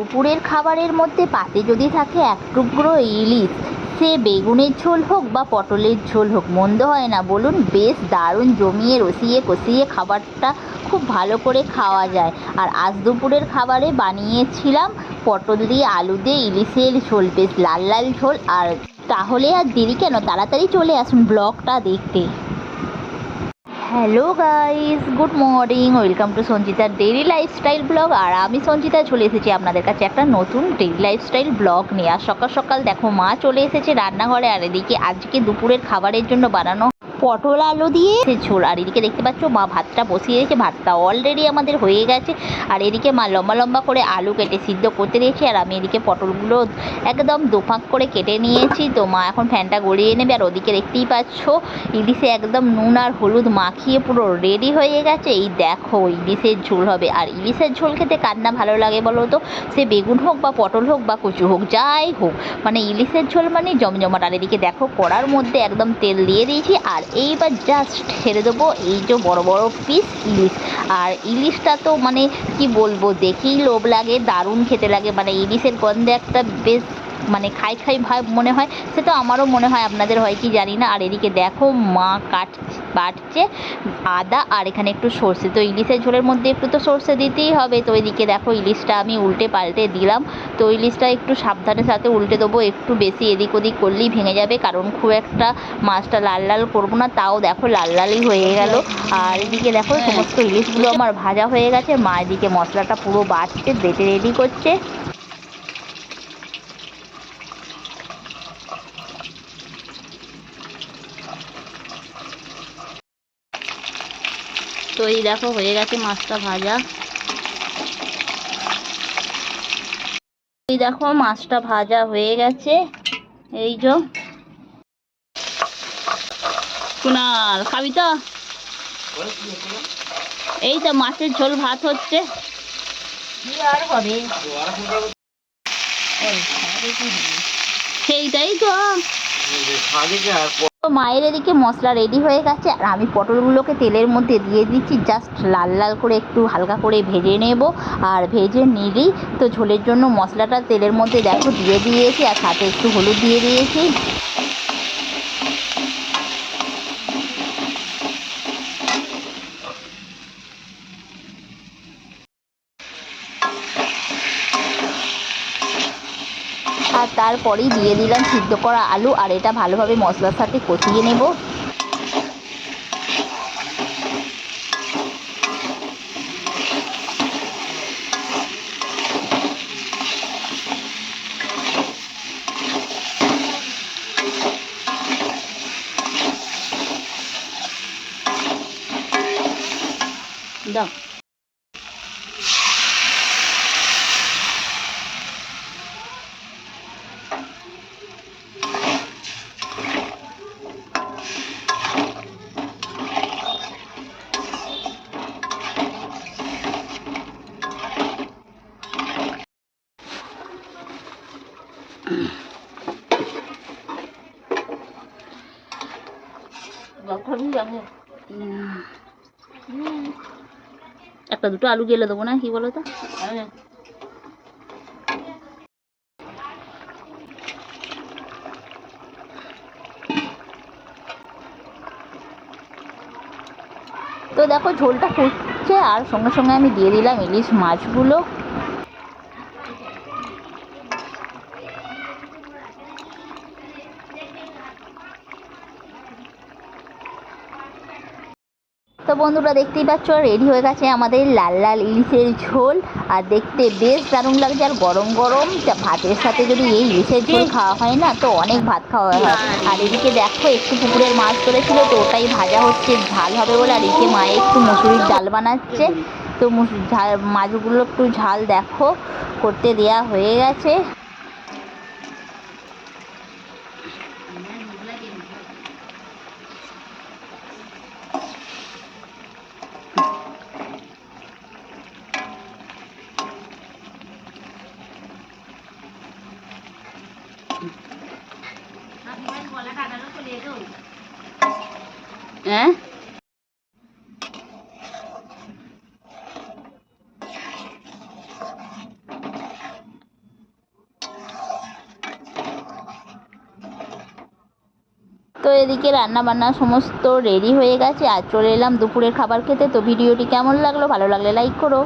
দুপুরের খাবারের মধ্যে পাতে যদি থাকে এক টুকরো ইলিশ, সে বেগুনের ঝোল হোক বা পটলের ঝোল হোক, মন্দ হয় না। বলুন, বেশ দারুণ জমিয়ে রসিয়ে কষিয়ে খাবারটা খুব ভালো করে খাওয়া যায়। আর আজ দুপুরের খাবারে বানিয়েছিলাম পটল দিয়ে আলু দিয়ে ইলিশের ঝোল, বেশ লাল লাল ঝোল। আর তাহলে আর দেরি কেন? তাড়াতাড়ি চলে আসুন ব্লগটা দেখতে। Hello guys good morning welcome to সঞ্জিতার daily lifestyle blog আর আমি সঞ্চিতা চলে এসেছি আপনাদের কাছে একটা নতুন ডেইলি লাইফস্টাইল ব্লগ নিয়ে। আর সকাল সকাল দেখো, মা চলে এসেছে রান্নাঘরে। আর এদিকে আজকে দুপুরের খাবারের জন্য বানানো পটল আলু দিয়ে ঝোল। আর এদিকে দেখতে পাচ্ছ, মা ভাতটা বসিয়ে দিয়েছে ভাতটা অলরেডি আমাদের হয়ে গেছে। আর এদিকে মা লম্বা লম্বা করে আলু কেটে সিদ্ধ করতে দিয়েছি আর আমি এদিকে পটলগুলো একদম দুফাঁক করে কেটে নিয়েছি। তো মা এখন ফ্যানটা গড়িয়ে নেবে, আর ওদিকে দেখতেই পাচ্ছ, ইলিশে একদম নুন আর হলুদ মাখিয়ে পুরো রেডি হয়ে গেছে। এই দেখো, ইলিশের ঝোল হবে। আর ইলিশের ঝোল খেতে কার না ভালো লাগে বলো তো? সে বেগুন হোক বা পটল হোক বা কচু হোক, যাই হোক। মানে ইলিশের ঝোল মানে জমজমাট। আর এদিকে দেখো, কড়ার মধ্যে একদম তেল দিয়ে দিয়েছি, আর এইবার জাস্ট ছেড়ে দেবো এই যে বড় বড় পিস ইলিশ। আর ইলিশটা তো মানে কি বলব, দেখেই লোভ লাগে, দারুণ খেতে লাগে। মানে ইলিশের গন্ধে একটা বেশ মানে খাই খাই ভাব মনে হয় সে তো আমারও মনে হয় আপনাদের হয় কি জানি না। আর এদিকে দেখো মা কাট বাটছে আদা আর এখানে একটু সর্ষে। তো ইলিশের ঝোলের মধ্যে একটু তো সর্ষে দিতেই হবে। তো এদিকে দেখো ইলিশটা আমি উল্টে পাল্টে দিলাম। তো ইলিশটা একটু সাবধানের সাথে উল্টে দেবো। একটু বেশি এদিক ওদিক করলেই ভেঙে যাবে। কারণ খুব একটা মাছটা লাল লাল করব না তাও দেখো লাল লালই হয়ে গেল। আর এদিকে দেখো সমস্ত ইলিশগুলো আমার ভাজা হয়ে গেছে। মা এদিকে মশলাটা পুরো বাটছে বেটে রেডি করছে। তো এই দেখো হয়ে গেছে মাছটা ভাজা। এই দেখো মাছটা ভাজা হয়ে গেছে। এই যো। কুনাল খাবি তো? এই তো মাছের ঝোল ভাত হচ্ছে। আর হবে? সেইটাই তো। তো মায়ের এদিকে মশলা রেডি হয়ে গেছে। আর আমি পটলগুলোকে তেলের মধ্যে দিয়ে দিচ্ছি। জাস্ট লাল লাল করে একটু হালকা করে ভেজে নেব। আর ভেজে নিলেই তো ঝোলের জন্য মশলাটা তেলের মধ্যে দেখো দিয়ে দিয়েছি। আর সাথে একটু হলুদ দিয়ে দিয়েছি। আর তারপরেই দিয়ে দিলাম সিদ্ধ করা আলু, আর এটা ভালোভাবে মশলার সাথে কষিয়ে নেব। দাও। একটা দুটো আলু গেলে দেবো না, কি বলো তো তো দেখো, ঝোলটা ফুটছে, আর সঙ্গে সঙ্গে আমি দিয়ে দিলাম ইলিশ মাছগুলো। তো বন্ধুরা দেখতেই পাচ্ছ রেডি হয়ে গেছে আমাদের লাল লাল ইলিশের ঝোল। আর দেখতে বেশ দারুণ লাগছে আর গরম গরম ভাতের সাথে যদি এই ইলিশের ঝোল খাওয়া হয় না তো অনেক ভাত খাওয়া হয়। আর এদিকে দেখো একটু পুকুরের মাছ ধরেছিল তো ওটাই ভাজা হচ্ছে ঝাল হবে বলে। আর এদিকে মায়ে একটু মুসুরির ডাল বানাচ্ছে। তো মুসুর ঝাল মাছগুলো একটু ঝাল দেখো করতে দেয়া হয়ে গেছে। হ্যাঁ? তো এদিকে রান্না বান্না সমস্ত রেডি হয়ে গেছে, আর চলে এলাম দুপুরের খাবার খেতে। তো ভিডিওটি কেমন লাগল? ভালো লাগলে লাইক করো।